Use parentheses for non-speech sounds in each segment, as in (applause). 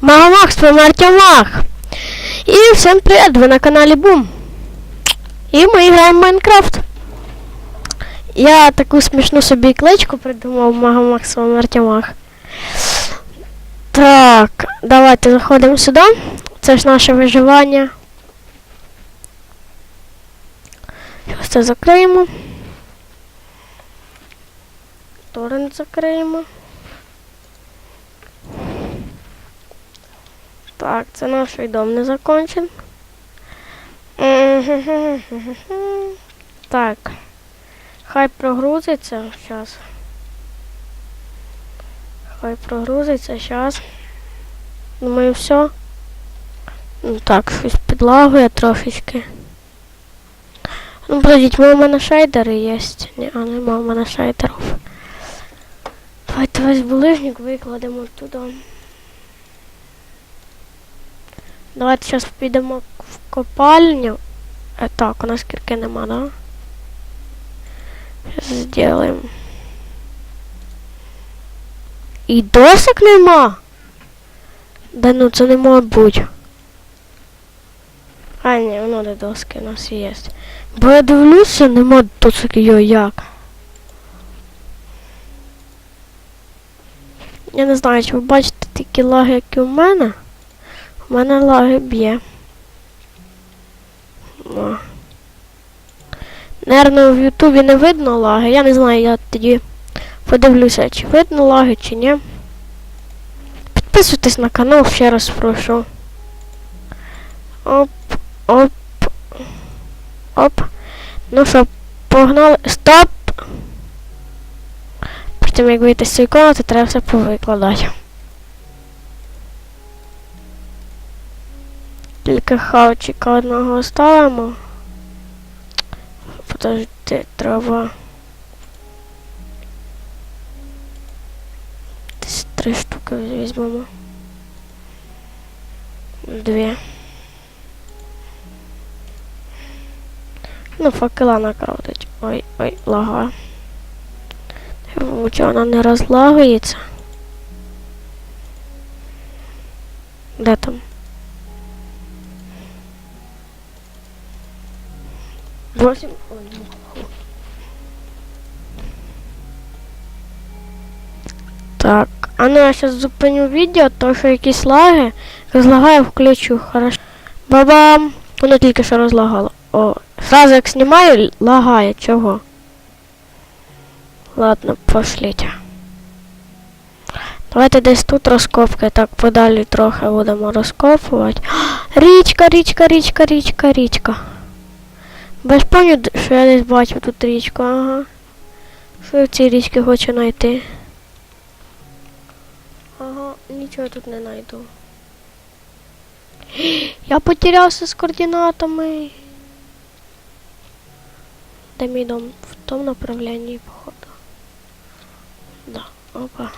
Магамакс, Мартімах! І всім привіт! Ви на каналі Бум. І ми граємо в Майнкрафт. Я таку смішну собі кличку придумав Магамакс Мартімах. Так, давайте заходимо сюди. Це ж наше виживання. Ось це закриємо. Торрент закриємо. Так, це наш дом не закончен. Так. Хай прогрузиться зараз. Хай прогрузиться зараз. Думаю, все. Ну так, щось підлагує трошечки. Ну, подождіть, у мене шейдери є. Ні, а нема у мене шейдерів. Давайте весь булижник викладемо туди. Давайте зараз підемо в копальню. Е, так, у нас кірки нема, да? Сейчас сделаем. І досок нема. Да ну це не може бути. А, ні, воно де доски у нас є. Бо я дивлюся, нема досок йо як. Я не знаю, чи ви бачите такі лаги, як і у мене. У мене лаги б'є. Наверно, в Ютубі не видно лаги. Я не знаю, я тоді подивлюся, чи видно лаги, чи ні. Підписуйтесь на канал, ще раз прошу. Оп, оп. Оп. Ну що, погнали. Стоп! Потім як вийти з цієї комнати, треба все повикладати. Тільки хавчика одного ставимо. Подожди, треба. Десь три штуки візьмемо. Дві. Ну, факела накрутить. Ой, ой, лага. Чого вона не розлагується? Де там? Ну. Так, а ну я сейчас зупиню відео, то що якісь лаги. Розлагаю, включу, хорошо. Бабам! Воно тільки що розлагало. О, сразу як знімаю, лагає, чого? Ладно, пошліть. Давайте десь тут розкопки, так подалі трохи будемо розкопувати. (gasps) Річка, річка, річка, річка, річка. Без пам'ятаю, що я десь бачив тут річку, ага. Що я в цій річці хочу знайти? Ага, нічого тут не знайду. (gasps) Я потерявся з координатами. Де мій дом? В тому направленні, походу. Да, опа.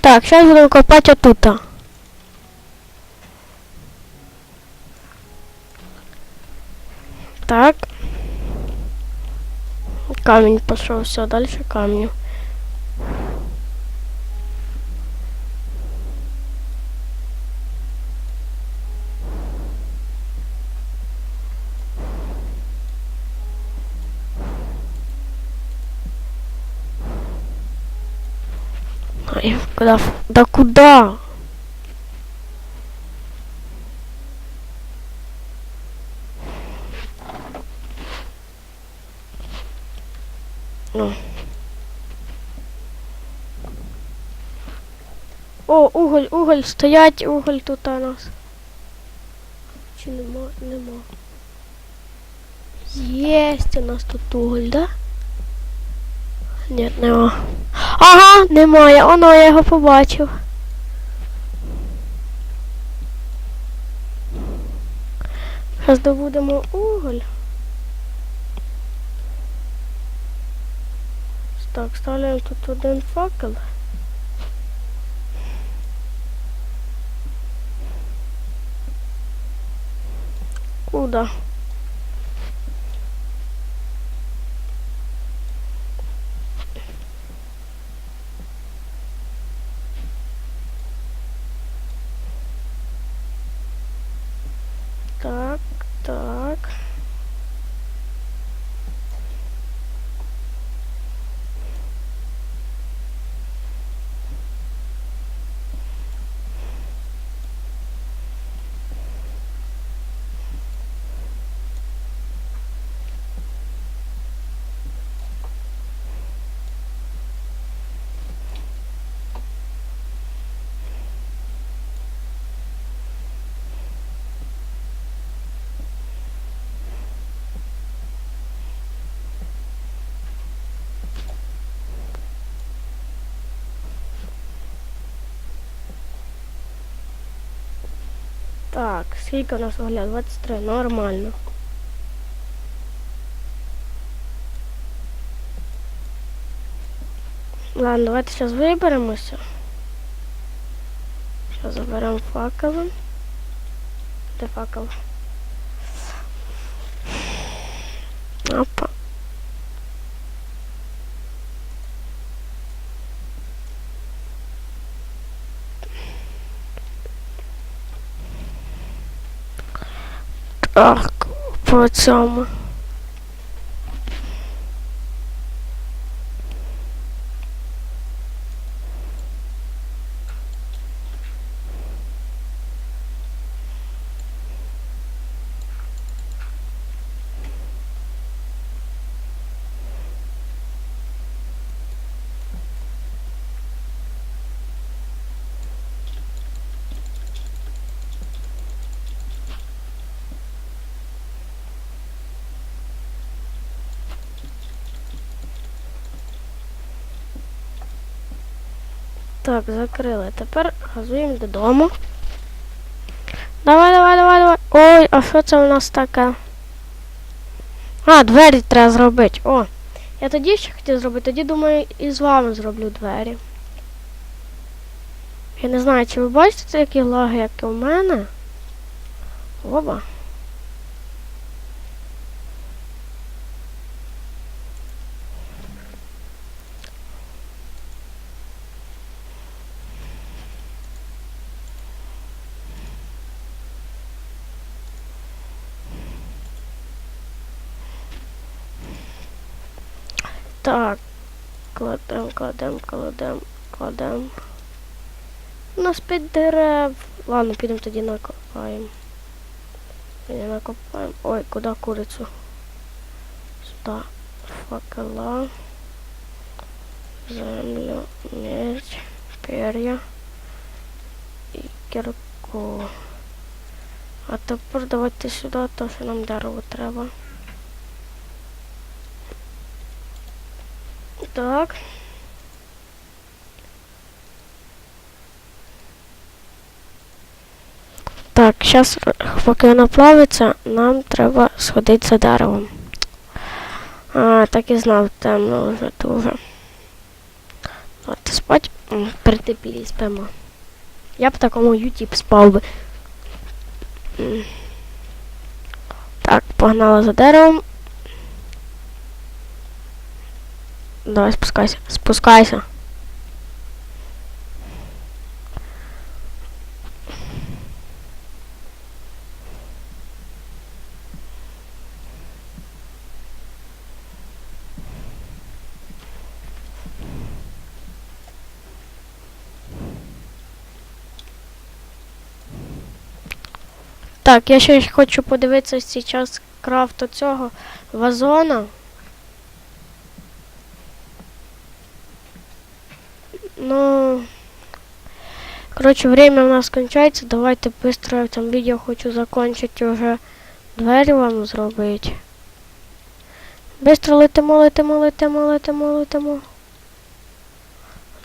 Так, зараз будемо копати отута. Так. Камень пошел, все, дальше камню. Ай, куда? Да куда? Ну. О, уголь, уголь, стоять, уголь тут у нас. Чи нема? Нема. Єсть у нас тут уголь, да? Ні, нема. Ага, немає, оно, я його побачив. Зараз добудемо уголь. Так, ставляємо тут один факел. Куда? Так, скільки у нас огляд? 23, нормально. Ладно, давайте зараз виберемося. Зараз заберемо факели. Де факел? Опа. arco pode ser uma. Так, закрили. Тепер газуємо додому. Давай, давай, давай, давай. Ой, а що це у нас таке? А, двері треба зробити. О. Я тоді ще хотів зробити, тоді думаю і з вами зроблю двері. Я не знаю, чи ви бачите такі лаги, як і у мене. Оба. Так. Кладем, кладем, кладем, кладем. У нас під дерев. Ладно, підемо тоді накопаємо. Тоді накопаємо. Ой, куди курицю? Сюди. Факела. Землю, меч, пер'я і кірку. А тепер давайте сюди, то що нам дерево треба. Так. Так, зараз, поки воно плавиться, нам треба сходити за деревом. А, так і знав, темно вже дуже. Давайте спать. Притеплі спимо. Я б в такому ютіп спав би. Так, погнала за деревом. Давай спускайся. Спускайся. Так, я ще хочу подивитися зараз крафту цього вазона. Ну, короче, время у нас кончается. Давайте быстро я в этом видео хочу закончить уже двері вам зробити. Быстро летимо, летимо, летимо, летимо, летимо.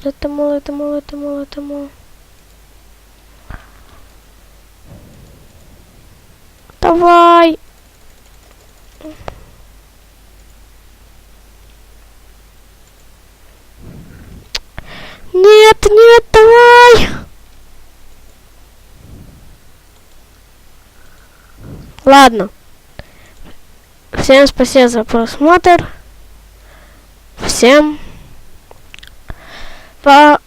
Летимо, летимо, летимо, летимо. Давай! Нет, нет, давай! Ладно. Всем спасибо за просмотр. Всем пока.